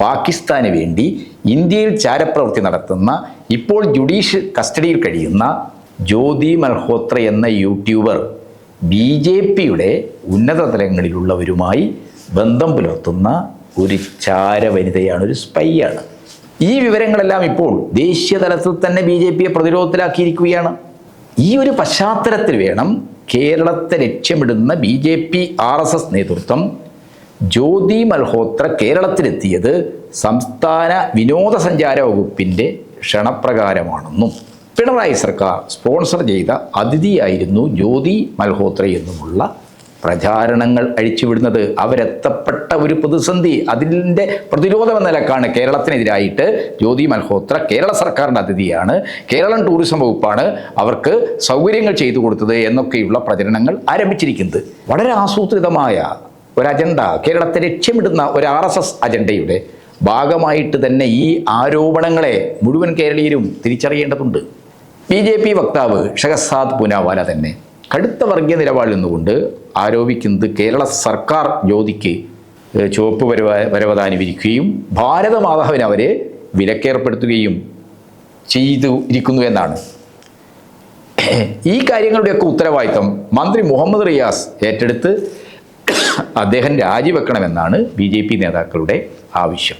പാകിസ്ഥാന് വേണ്ടി ഇന്ത്യയിൽ ചാരപ്രവൃത്തി നടത്തുന്ന ഇപ്പോൾ ജുഡീഷ്യൽ കസ്റ്റഡിയിൽ കഴിയുന്ന ജ്യോതി മൽഹോത്ര എന്ന യൂട്യൂബർ ബി ജെ പിയുടെ ഉന്നത തലങ്ങളിലുള്ളവരുമായി ബന്ധം പുലർത്തുന്ന ഒരു ചാരവനിതയാണ് ഒരു സ്പൈയാണ്. ഈ വിവരങ്ങളെല്ലാം ഇപ്പോൾ ദേശീയ തലത്തിൽ തന്നെ ബി ജെ പിയെ പ്രതിരോധത്തിലാക്കിയിരിക്കുകയാണ്. ഈ ഒരു പശ്ചാത്തലത്തിൽ വേണം കേരളത്തെ ലക്ഷ്യമിടുന്ന B J P R S S നേതൃത്വം ജ്യോതി മൽഹോത്ര കേരളത്തിലെത്തിയത് സംസ്ഥാന വിനോദസഞ്ചാര വകുപ്പിന്റെ ക്ഷണപ്രകാരമാണെന്നും പിണറായി സർക്കാർ സ്പോൺസർ ചെയ്ത അതിഥിയായിരുന്നു ജ്യോതി മൽഹോത്ര എന്നുമുള്ള പ്രചാരണങ്ങൾ അഴിച്ചുവിടുന്നത്. അവരെത്തപ്പെട്ട ഒരു പ്രതിസന്ധി അതിന്റെ പ്രതിരോധമെന്ന നിലക്കാണ് കേരളത്തിനെതിരായിട്ട് ജ്യോതി മൽഹോത്ര കേരള സർക്കാരിന്റെ അതിഥിയാണ്. കേരളം ടൂറിസം വകുപ്പാണ് അവർക്ക് സൗകര്യങ്ങൾ ചെയ്തു കൊടുത്തത് എന്നൊക്കെയുള്ള പ്രചരണങ്ങൾ ആരംഭിച്ചിരിക്കുന്നത്. വളരെ ആസൂത്രിതമായ ഒരു അജണ്ട കേരളത്തെ ലക്ഷ്യമിടുന്ന ഒരു ആർ എസ് എസ് അജണ്ടയുടെ ഭാഗമായിട്ട് തന്നെ ഈ ആരോപണങ്ങളെ മുഴുവൻ കേരളീയരും തിരിച്ചറിയേണ്ടതുണ്ട്. ബി ജെ പി വക്താവ് ഷഹസാദ് പൂനാവാല തന്നെ കടുത്ത വർഗീയ നിലപാടിൽ നിന്നുകൊണ്ട് ആരോപിക്കുന്നത് കേരള സർക്കാർ ജ്യോതിക്ക് ചുവപ്പ് പരവ പരവതാനി വിരിക്കുകയും ഭാരതമാതാവിന് അവരെ വിലക്കേർപ്പെടുത്തുകയും ചെയ്തു ഇരിക്കുന്നു എന്നാണ്. ഈ കാര്യങ്ങളുടെയൊക്കെ ഉത്തരവാദിത്തം മന്ത്രി മുഹമ്മദ് റിയാസ് ഏറ്റെടുത്ത് അദ്ദേഹം രാജിവെക്കണമെന്നാണ് ബി ജെ പി നേതാക്കളുടെ ആവശ്യം.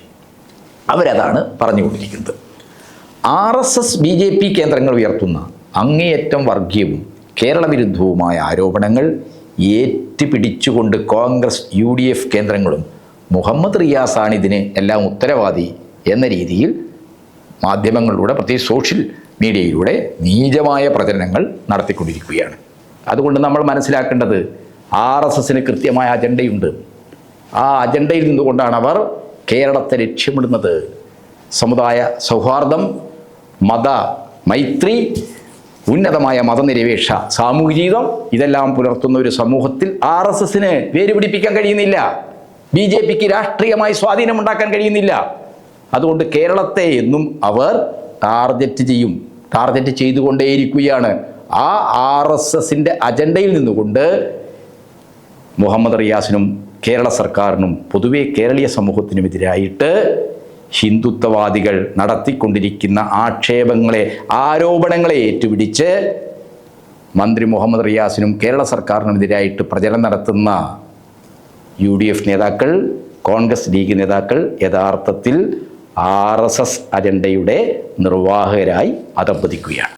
അവരതാണ് പറഞ്ഞുകൊണ്ടിരിക്കുന്നത്. R S S B J P കേന്ദ്രങ്ങൾ ഉയർത്തുന്ന അങ്ങേയറ്റം വർഗീയവും കേരള വിരുദ്ധവുമായ ആരോപണങ്ങൾ ഏറ്റുപിടിച്ചുകൊണ്ട് കോൺഗ്രസ് യു ഡി എഫ് കേന്ദ്രങ്ങളും മുഹമ്മദ് റിയാസാണ് ഇതിന് എല്ലാം ഉത്തരവാദി എന്ന രീതിയിൽ മാധ്യമങ്ങളിലൂടെ പ്രത്യേകിച്ച് സോഷ്യൽ മീഡിയയിലൂടെ നീചമായ പ്രചരണങ്ങൾ നടത്തിക്കൊണ്ടിരിക്കുകയാണ്. അതുകൊണ്ട് നമ്മൾ മനസ്സിലാക്കേണ്ടത് ആർ എസ് എസിന് കൃത്യമായ അജണ്ടയുണ്ട്. ആ അജണ്ടയിൽ നിന്നുകൊണ്ടാണ് അവർ കേരളത്തെ ലക്ഷ്യമിടുന്നത്. സമുദായ സൗഹാർദ്ദം മത മൈത്രി ഉന്നതമായ മതനിരപേക്ഷ ജീവിതം ഇതെല്ലാം പുലർത്തുന്ന ഒരു സമൂഹത്തിൽ ആർ എസ് എസിന് വേരുപിടിപ്പിക്കാൻ കഴിയുന്നില്ല. ബി ജെ പിക്ക് രാഷ്ട്രീയമായി സ്വാധീനമുണ്ടാക്കാൻ കഴിയുന്നില്ല. അതുകൊണ്ട് കേരളത്തെ എന്നും അവർ ടാർഗറ്റ് ചെയ്യും. ടാർഗറ്റ് ചെയ്തുകൊണ്ടേയിരിക്കുകയാണ്. ആ ആർ എസ് എസിന്റെ അജണ്ടയിൽ നിന്നുകൊണ്ട് മുഹമ്മദ് റിയാസിനും കേരള സർക്കാരിനും പൊതുവെ കേരളീയ സമൂഹത്തിനുമെതിരായിട്ട് ഹിന്ദുത്വവാദികൾ നടത്തിക്കൊണ്ടിരിക്കുന്ന ആക്ഷേപങ്ങളെ ആരോപണങ്ങളെ ഏറ്റുപിടിച്ച് മന്ത്രി മുഹമ്മദ് റിയാസിനും കേരള സർക്കാരിനുമെതിരായിട്ട് പ്രചരണം നടത്തുന്ന യു ഡി എഫ് നേതാക്കൾ കോൺഗ്രസ് ലീഗ് നേതാക്കൾ യഥാർത്ഥത്തിൽ ആർ എസ് എസ് അജണ്ടയുടെ നിർവാഹകരായി അതപ്പതിക്കുകയാണ്